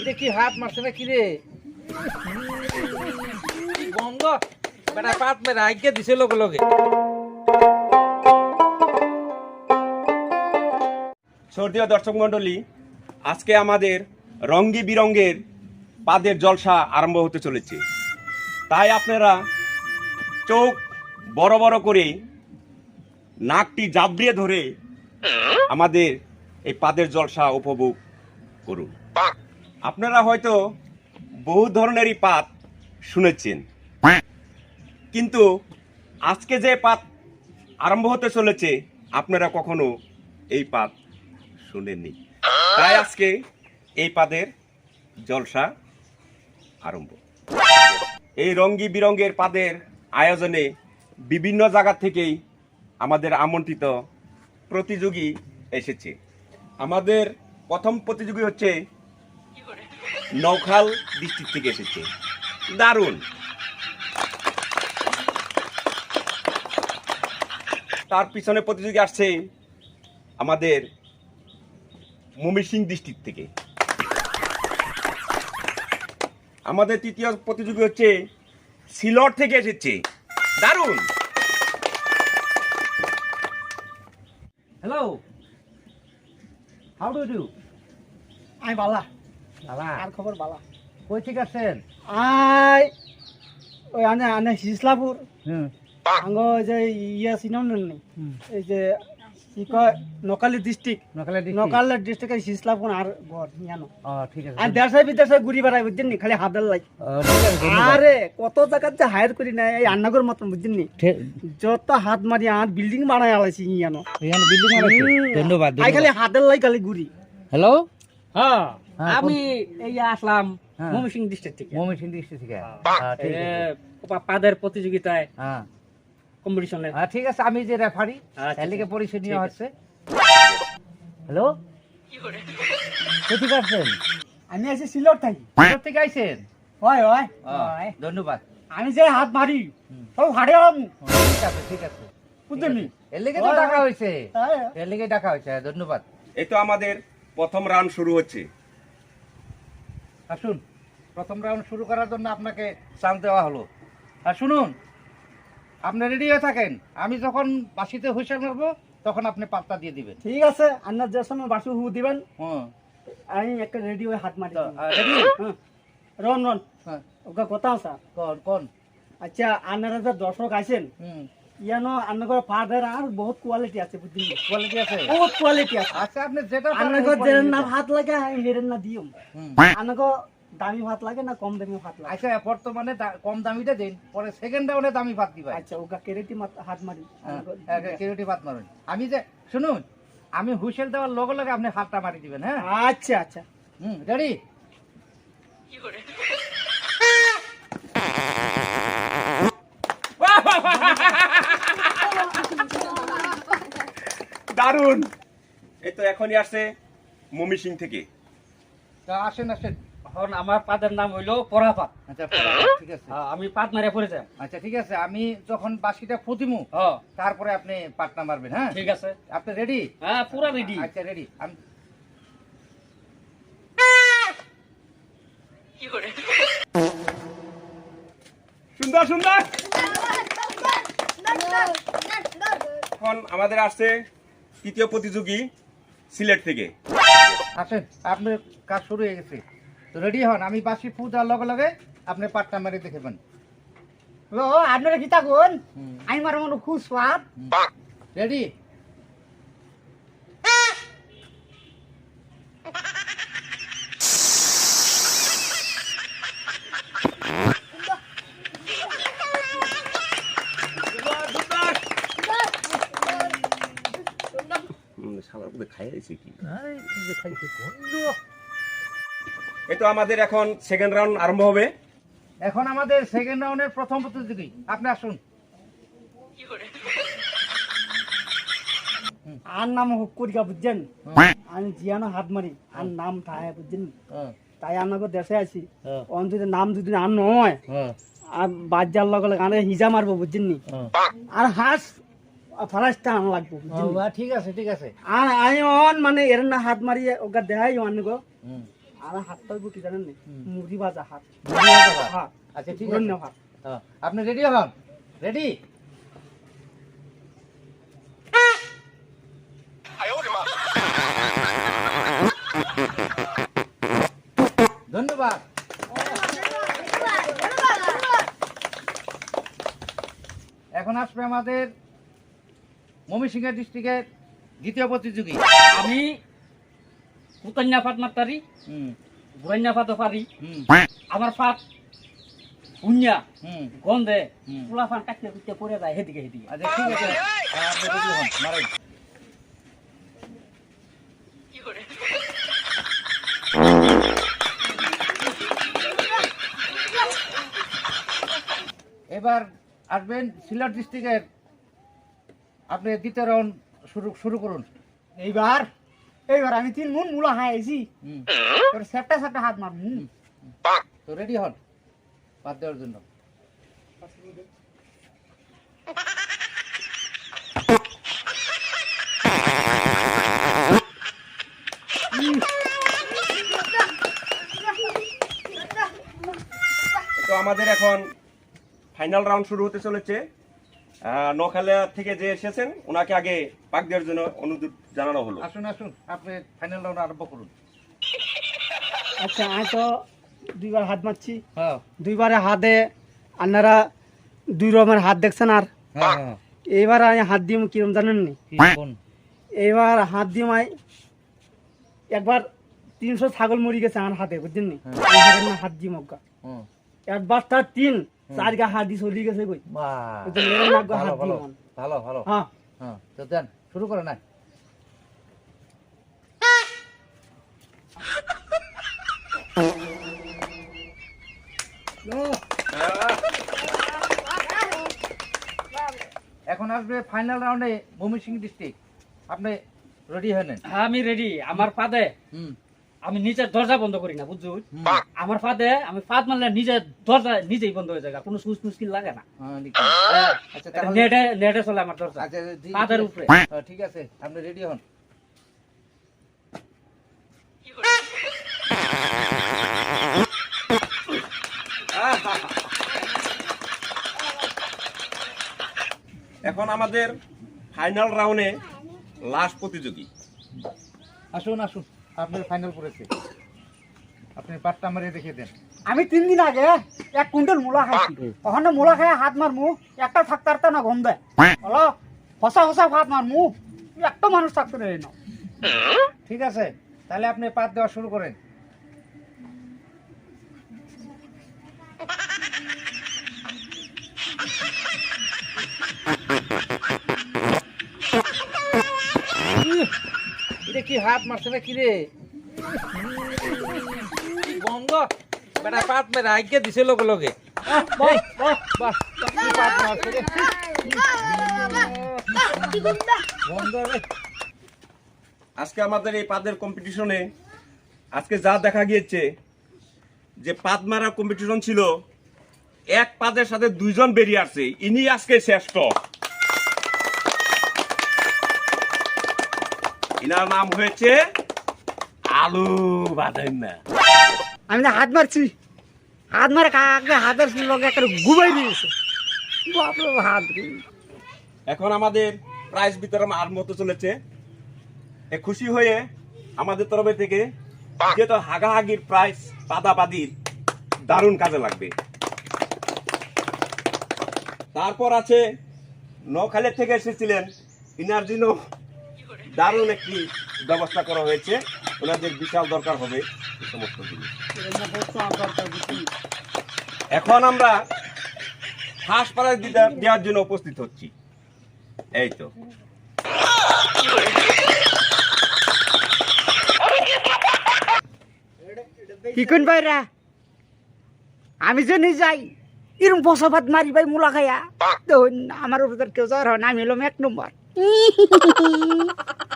এটা কি হাত মারছে না কি রে বেটা পাত মেরে আজ্ঞা দিছে লগে লগে। শ্রদ্ধেয় দর্শক মণ্ডলী, আজকে আমাদের রঙ্গি বিরঙ্গের পাদের জলসা আরম্ভ হতে চলেছে। তাই আপনারা চোখ বড় বড় করে নাকটি জাবড়িয়ে ধরে আমাদের এই পাদের জলসা উপভোগ করুন। আপনারা হয়তো বহু ধরনেরই পাত শুনেছেন। কিন্তু আজকে যে পাত আরম্ভ হতে চলেছে আপনারা কখনো এই পাত শুনেননি। তাই আজকে এই পাদের জলসা আরম্ভ। এই রঙ্গি বিরঙ্গের পাদের আয়োজনে বিভিন্ন জায়গা থেকেই আমাদের আমন্ত্রিত প্রতিযোগী এসেছে। আমাদের প্রথম প্রতিযোগী হচ্ছে নৌখাল ডিস্ট্রিক্ট থেকে এসেছে। দারুণ। তার পিছনে প্রতিযোগী আসছে আমাদের মমিসিং ডিস্ট্রিক্ট থেকে। আমাদের তৃতীয় প্রতিযোগী হচ্ছে সিলট থেকে এসেছে। দারুণ। Hello how do do I বালা। বালা? আর খবর বালা। কই ঠিক আছেন আই ওই আনে আনে হিসলাপুর হুম। আঙ্গ যে ইয়া সিনাম নেই। এই যে কি কয়? নকালি ডিস্ট্রিক্ট নকালে নকালি ডিস্ট্রিক্ট হিসলাপুর আর ঘর ইয়ানো। ও ঠিক আছে। আর দেশাই বিদেশাই ঘুরি বেড়াই বুঝছেন নি? খালি হাতের লাই। ও, ঠিক আছে, ধন্যবাদ। আরে কত জায়গার যে হায়ার করি না এই আন্নাগর মতন বুঝছেন নি? যত হাত মারি আর বিল্ডিং বানাই আলাইছি ইয়ানো। এখানে বিল্ডিং বানাইছে? ধন্যবাদ আই খালি হাতের লাই খালি ঘুরি। হ্যালো? হ্যাঁ হ্যাঁ, আমি এই আসলাম হ্যাঁ। ময়মনসিংহ ডিস্ট্রিক্ট থেকে। মমি ডিস্ট্রিক্ট থেকে। ঠিক আছে। এ, পাদের প্রতিযোগিতায়। হ্যাঁ। কম্পিটিশনে হ্যাঁ, ঠিক আছে আমি যে রেফারি আচ্ছা, এলিকে পরিচয় নিয়ে হচ্ছে। হ্যালো আসছেন আমি আছি থাকি। থেকে আইছেন? হয় হয়। ধন্যবাদ। আমি যে হাত মারি। সব হাড়ে হম ঠিক আছে ঠিক আছে? এর লেগে তো ডাকা হয়েছে। হ্যাঁ। এর লেগে ডাকা হয়েছে ধন্যবাদ। এই তো আমাদের প্রথম রাউন্ড শুরু হচ্ছে। আসুন প্রথম রাউন্ড শুরু করার জন্য আপনাকে চান্স দেওয়া হলো। আর শুনুন আপনি রেডি হয়ে থাকেন। আমি যখন বাসিতে হুইসেল মারবো তখন আপনি পাত্তা দিয়ে দিবেন। ঠিক আছে আপনার যে সময় বাসু হু দিবেন হুম আমি একটা রেডি হয়ে হাত মারি। আহ, হ্যাঁ। Ron Ron. হ্যাঁ, ওকে কথা স্যার কোন কোন? আচ্ছা আপনারা যে দর্শক আছেন হুম। ইয়ানো আপনার ফাদার আর বহুত কোয়ালিটি আছে বুঝলি? কোয়ালিটি আছে? বহুত কোয়ালিটি আছে। আচ্ছা আপনি যেটা আপনার যেন না। ভাত লাগে আমি হেরেন না দিও। আপনার দামি ভাত লাগে না কম দামি ভাত লাগে? আচ্ছা বর্তমানে দা- কম দামিটা দিন পরে সেকেন্ড রাউন্ডে দামি ভাত দিবেন আচ্ছা ওকে কেরেটি হাত মারি। কিরোটি ভাত মারুন। আমি যে শুনুন আমি হুইসেল দেওয়ার লগে লগে আপনি হাতটা মারি দিবেন হ্যাঁ? আচ্ছা আচ্ছা। হুম রেডি? দারুণ! এই তো এখনই আসছে মমি সিং থেকে। তা আসেন আসেন। এখন আমার পাদের নাম হইল পরাপাত। আচ্ছা ঠিক আছে। আমি পাত মারিয়া পড়ে যাই। আচ্ছা ঠিক আছে আমি যখন বাসিটা ফুদিমু ও তারপরে আপনি পাটনা মারবেন হ্যাঁ? ঠিক আছে। আপনি রেডি হ্যাঁ পুরা রেডি আচ্ছা রেডি আমি সুন্দর সুন্দর। এখন আমাদের আসছে তৃতীয় প্রতিযোগী সিলেট থেকে। আসেন আপনার কাজ শুরু হয়ে গেছে। তো রেডি হন আমি বাসি ফু দেওয়ার লগে লগে আপনি পাটনা মারি দেখবেন ও আপনারা কি থাকুন। আমি মার মনে খুব স্বাদ। রেডি এই তো আমাদের এখন সেকেন্ড রাউন্ড আরম্ভ হবে। এখন আমাদের সেকেন্ড রাউন্ডের প্রথম প্রতিযোগী। আপনি আসুন। আর নাম হুক করিকা বুঝছেন? আমি জিয়ানো হাত মারি আর নাম থাকে বুঝছেন? হ্যাঁ, তাই আমাকে দেশে আছি হ্যাঁ, অন যদি নাম যদি আর নয় হ্যাঁ, আর বাদ যার লগে লগে আনে হিজা মারবো বুঝছেন নি? হ্যাঁ। আর হাঁস ফালাইতে আনা লাগবো ঠিক আছে ঠিক আছে। আর আমি অন মানে এর না হাত মারিয়ে ওকে দেখাই গো। হুম। আর হাতটাই বুটি জানেন নি। মুড়ি ভাজা হাত। ধন্যবাদ আচ্ছা ঠিক আছে। ধন্যবাদ। হ্যাঁ, আপনি রেডি হন রেডি ধন্যবাদ। এখন আসবে আমাদের ময়মনসিংহ ডিস্ট্রিক্টের দ্বিতীয় প্রতিযোগী। আমি মারতারি হুম। বুড়ান্যা ফাতও পারি হুম। আমার ফাত উন্যা হুম। গন্ধে। পোলা ফান কাটতে কুটতে পড়ে যায় হেদিকে হেদিকে। আচ্ছা ঠিক আছে। আপনি রেডি হন মারেন এবার আসবেন সিলেট ডিস্ট্রিক্টের। আপনি দ্বিতীয় রাউন্ড শুরু শুরু করুন। এইবার এইবার আমি তিন মন মুলা হুম। তোর সেপটা সেপটা হাত মার হুম। তো রেডি হন বাদ দেওয়ার জন্য। তো আমাদের এখন ফাইনাল রাউন্ড শুরু হতে চলেছে। আহ, নখালা থেকে যে এসেছেন ওনাকে আগে পাক দেওয়ার জন্য অনুরোধ জানানো হলো। আসুন আসুন আপনি ফাইনাল রাউন্ড আরম্ভ করুন। আচ্ছা আমি তো দুইবার হাত মারছি। হ্যাঁ। দুইবারে হাতে আপনারা দুই রকমের হাত দেখছেন আর। হ্যাঁ হ্যাঁ। এইবার আমি হাত দিয়ে কিরম জানেন নি? কোন এইবার হাত দিয়ে মাই একবার তিনশো ছাগল মরি গেছে আমার হাতে বুঝছেন নি? হ্যাঁ। হাত দিয়ে মগ্গা হুম। একবার তার তিন চার গা হাত দিয়ে চলি গেছে কই? ভালো ভালো। ভালো ভালো। হ্যাঁ। হ্যাঁ তো দেন শুরু করে না এখন আসবে ফাইনাল রাউন্ডে ময়মনসিংহ ডিস্ট্রিক্ট আপনি রেডি নেন। হ্যাঁ আমি রেডি আমার পাদে আমি নিজের দরজা বন্ধ করি না বুঝছ। আমার ফাদে আমি ফাদ মারলে নিজের দরজা নিজেই বন্ধ হয়ে যায় কোনো সুস মুশকিল লাগে না। হ্যাঁ, হ্যাঁ, আচ্ছা নেটে নেটে চলে আমার দরজা ফাঁদের ঠিক- উপরে। হ্যাঁ, ঠিক আছে আপনি রেডি হন। এখন আমাদের ফাইনাল রাউন্ডে লাস্ট প্রতিযোগী। আসুন আসুন। আপনার ফাইনাল করেছে। আপনি পাট্টা মারিয়ে দেখিয়ে দেন। আমি তিন দিন আগে এক কুইন্টাল মূলা খাইছি। ওখানে মূলা খাই হাত মার মু একটা থাকতে পারতে না গন্ধ হলো হসা হসা হাত মার মু একটা মানুষ থাকতে নেই না। ঠিক আছে, তাহলে আপনি পাত দেওয়া শুরু করেন। এটা কি হাত মারছে না কি রে? গন্ধ? বেটা, পাত দিছে আজকে আমাদের এই পাদের কম্পিটিশনে আজকে যা দেখা গিয়েছে, যে পাদ মারা কম্পিটিশন ছিল, এক পাদের সাথে দুইজন বেরিয়ে আসছে। ইনি আজকে শ্রেষ্ঠ। ইনার নাম হয়েছে আলু বাদান্না আমি না হাত মারছি। হাত মারে কাকে হাতের লগে একটা গুবাই দিয়েছে বাপরে হাত। এখন আমাদের প্রাইজ বিতরণ আর মতো চলেছে। এ খুশি হয়ে আমাদের তরফে থেকে যেহেতু হাগাহাগির প্রাইজ পাদাবাদির দারুণ কাজে লাগবে। তারপর আছে নখালের থেকে এসেছিলেন ইনার জন্য দারুণ একটি ব্যবস্থা করা হয়েছে। ওনাদের বিশাল দরকার হবে এই সমস্ত এখন আমরা প্রাইজ দেওয়ার জন্য উপস্থিত হচ্ছি। এই তো। কি কোন ভাইরা আমি যে যাই, এরম বসা ভাত মারি ভাই মুলা খাইয়া। তো আমার উপর কেউ জ্বর হয় না, আমি হলাম এক নম্বর। 으히히히 히.